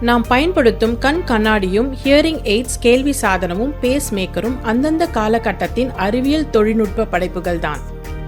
நாம் பயன்படுத்தும் கண் கண்ணாடியும் ஹியரிங் எய்ட்ஸ் கேள்வி சாதனமும் பேஸ் மேக்கரும் அந்தந்த காலகட்டத்தின் அறிவியல் தொழில்நுட்ப படைப்புகள் தான்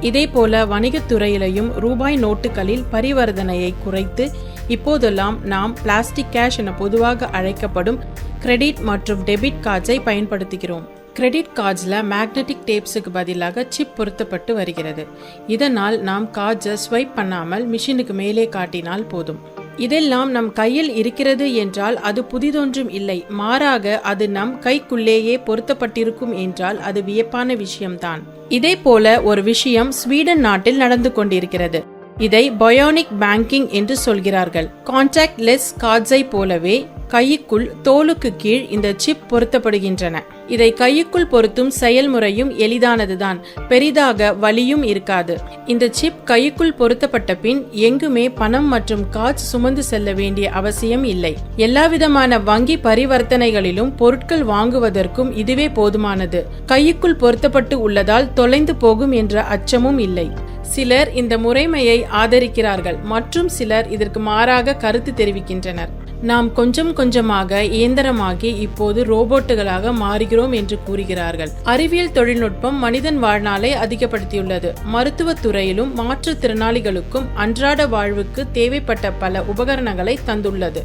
இதேபோல வணிகத் துறையிலையும் ரூபாய் நோட்டுகளில் பரிவர்த்தனையை குறைத்து இப்போதெல்லாம் நாம் பிளாஸ்டிக் கேஷ் என பொதுவாக அழைக்கப்படும் கிரெடிட் மற்றும் டெபிட் கார்ட்ஸை பயன்படுத்துகிறோம். கிரெடிட் கார்ட்ஸில் மேக்னெட்டிக் டேப்ஸுக்கு பதிலாக சிப் பொருத்தப்பட்டு வருகிறது. இதனால் நாம் கார்ட்ஸை ஸ்வைப் பண்ணாமல் மிஷினுக்கு மேலே காட்டினால் போதும். இதெல்லாம் நம் கையில் இருக்கிறது என்றால் அது புதிதொன்றும் இல்லை. மாறாக அது நம் கைக்குள்ளேயே பொருத்தப்பட்டிருக்கும் என்றால் அது வியப்பான விஷயம்தான். இதே போல ஒரு விஷயம் ஸ்வீடன் நாட்டில் நடந்து கொண்டிருக்கிறது. இதை பயோனிக் பேங்கிங் என்று சொல்கிறார்கள். கான்டாக்ட் லெஸ் கார்ட்ஸை போலவே கைக்குள் தோலுக்கு கீழ் இந்த சிப் பொருத்தப்படுகின்றன. இதை கைக்குள் பொருத்தும் செயல்முறையும் எளிதானதுதான். பெரிதாக வலியும் இருக்காது. இந்த சிப் கைக்குள் பொருத்தப்பட்ட பின் எங்குமே பணம் மற்றும் காசு சுமந்து செல்ல வேண்டிய அவசியம் இல்லை. எல்லாவிதமான வங்கி பரிவர்த்தனைகளிலும் பொருட்கள் வாங்குவதற்கும் இதுவே போதுமானது. கைக்குள் பொருத்தப்பட்டு உள்ளதால் தொலைந்து போகும் என்ற அச்சமும் இல்லை. சிலர் இந்த முறைமையை ஆதரிக்கிறார்கள். மற்றும் சிலர் இதற்கு மாறாக கருத்து தெரிவிக்கின்றனர். நாம் கொஞ்சம் கொஞ்சமாக இயந்திரமாகி இப்போது ரோபோட்டுகளாக மாறுகிறோம் என்று கூறுகிறார்கள். அறிவியல் தொழில்நுட்பம் மனிதன் வாழ்நாளை அதிகப்படுத்தியுள்ளது. மருத்துவத்துறையிலும் மாற்றுத்திறனாளிகளுக்கும் அன்றாட வாழ்வுக்கு தேவைப்பட்ட பல உபகரணங்களை தந்துள்ளது.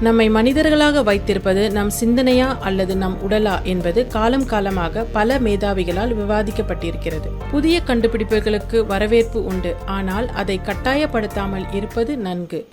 நம்மை மனிதர்களாக வைத்திருப்பது நம் சிந்தனையா அல்லது நம் உடலா என்பது காலம் காலமாக பல மேதாவிகளால் விவாதிக்கப்பட்டிருக்கிறது. புதிய கண்டுபிடிப்புகளுக்கு வரவேற்பு உண்டு. ஆனால் அதை கட்டாயப்படுத்தாமல் இருப்பது நன்கு.